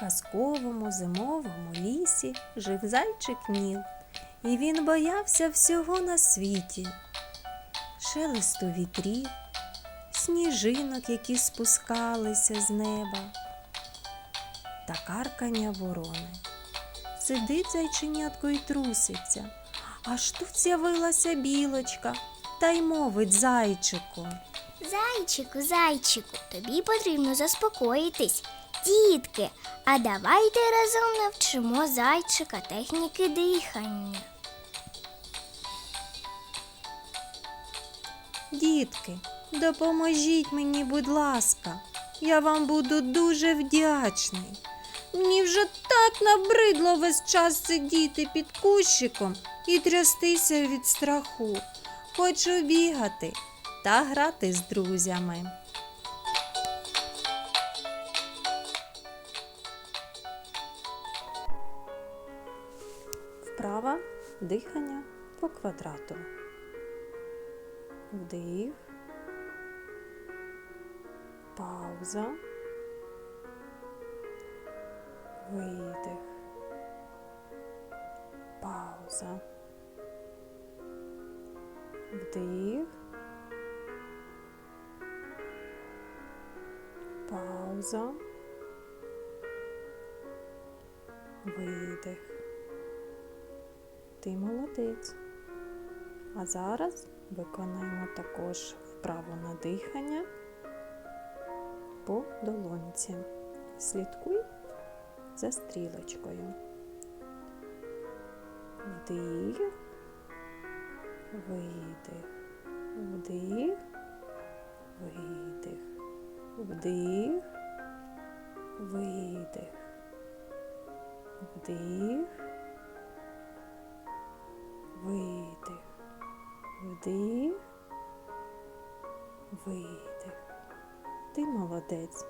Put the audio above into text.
Казковому зимовому лісі жив зайчик Ніл, і він боявся всього на світі. Шелесту вітрів, сніжинок, які спускалися з неба, та каркання ворони. Сидить зайченятко і труситься, аж тут з'явилася білочка та й мовить зайчику. Зайчику, зайчику, тобі потрібно заспокоїтись. Дітки, а давайте разом навчимо зайчика техніки дихання. Дітки, допоможіть мені, будь ласка, я вам буду дуже вдячний. Мені вже так набридло весь час сидіти під кущиком і трястися від страху. Хочу бігати та грати з друзями. Вправа дихання по квадрату. Вдих. Пауза. Видих. Пауза. Вдих. Пауза. Видих. Ти молодець. А зараз виконаємо також вправу на дихання по долонці. Слідкуй за стрілочкою. Вдих, видих, вдих, видих, вдих, видих, вдих, вдих, видих. Ти молодець.